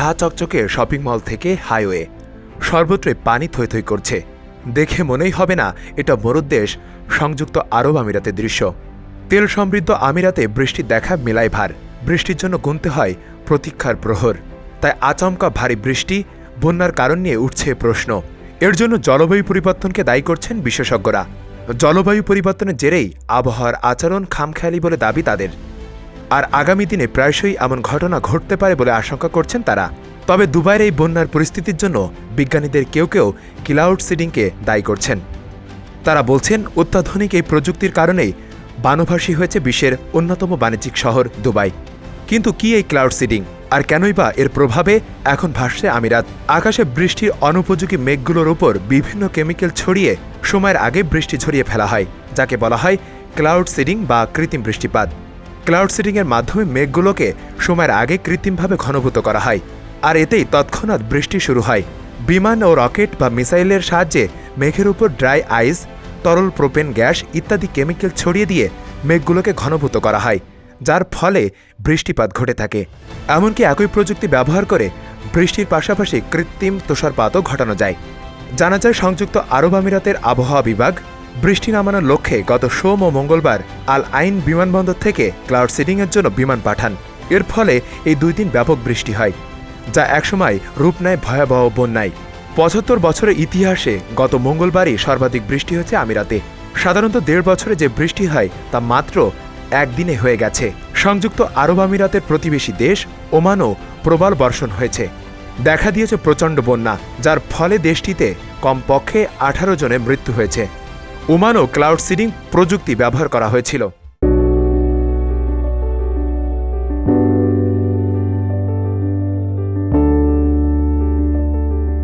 ঝা চকচকে shopping mall থেকে highway. সর্বত্রই পানি থই থই করছে। দেখে মনেই হবে না, এটা মরুদ্দেশ সংযুক্ত আরব আমিরাতের দৃশ্য। তেল সমৃদ্ধ আমিরাতে বৃষ্টির দেখা মেলায় ভার। বৃষ্টির জন্য গুনতে হয় প্রতীক্ষার প্রহর। তাই আচমকা ভারী বৃষ্টি, বন্যার কারণ নিয়ে উঠছে প্রশ্ন। এর জন্য জলবায়ু পরিবর্তনকে দায়ী করছেন বিশেষজ্ঞরা। জলবায়ু পরিবর্তনের জেরেই আবহাওয়ার আচরণ খামখেয়ালি বলে দাবি তাদের। আর আগামী দিনে প্রায়শই এমন ঘটনা ঘটতে পারে বলে আশঙ্কা করছেন তারা। তবে দুবাইয়ের এই বন্যার পরিস্থিতির জন্য বিজ্ঞানীদের কেউ কেউ ক্লাউড সিডিংকে দায়ী করছেন। তারা বলছেন, অত্যাধুনিক এই প্রযুক্তির কারণেই বানভাসী হয়েছে বিশ্বের অন্যতম বাণিজ্যিক শহর দুবাই। কিন্তু কি এই ক্লাউড সিডিং? আর কেনই বা এর প্রভাবে এখন ভাসছে আমিরাত? আকাশে বৃষ্টির অনুপযোগী মেঘগুলোর উপর বিভিন্ন কেমিক্যাল ছড়িয়ে সময়ের আগে বৃষ্টি ঝরিয়ে ফেলা হয়, যাকে বলা হয় ক্লাউড সিডিং বা কৃত্রিম বৃষ্টিপাত। ক্লাউড সিডিংয়ের মাধ্যমে মেঘগুলোকে সময়ের আগে কৃত্রিমভাবে ঘনভূত করা হয়, আর এতেই তৎক্ষণাৎ বৃষ্টি শুরু হয়। বিমান ও রকেট বা মিসাইলের সাহায্যে মেঘের উপর ড্রাই আইস, তরল প্রোপেন গ্যাস ইত্যাদি কেমিক্যাল ছড়িয়ে দিয়ে মেঘগুলোকে ঘনভূত করা হয়, যার ফলে বৃষ্টিপাত ঘটে থাকে। এমনকি একই প্রযুক্তি ব্যবহার করে বৃষ্টির পাশাপাশি কৃত্রিম তুষারপাতও ঘটানো যায়। জানা যায়, সংযুক্ত আরব আমিরাতের আবহাওয়া বিভাগ বৃষ্টি নামানোর লক্ষ্যে গত সোম ও মঙ্গলবার আল আইন বিমানবন্দর থেকে ক্লাউড সিডিংয়ের জন্য বিমান পাঠান। এর ফলে এই দুই দিন ব্যাপক বৃষ্টি হয়, যা একসময় রূপ নেয় ভয়াবহ বন্যায়। পঁচাত্তর বছরের ইতিহাসে গত মঙ্গলবারই সর্বাধিক বৃষ্টি হয়েছে আমিরাতে। সাধারণত দেড় বছরে যে বৃষ্টি হয়, তা মাত্র একদিনে হয়ে গেছে। সংযুক্ত আরব আমিরাতের প্রতিবেশী দেশ ওমানও প্রবল বর্ষণ হয়েছে। দেখা দিয়েছে প্রচণ্ড বন্যা, যার ফলে দেশটিতে কমপক্ষে আঠারো জনের মৃত্যু হয়েছে। ওমানও ক্লাউড সিডিং প্রযুক্তি ব্যবহার করা হয়েছিল।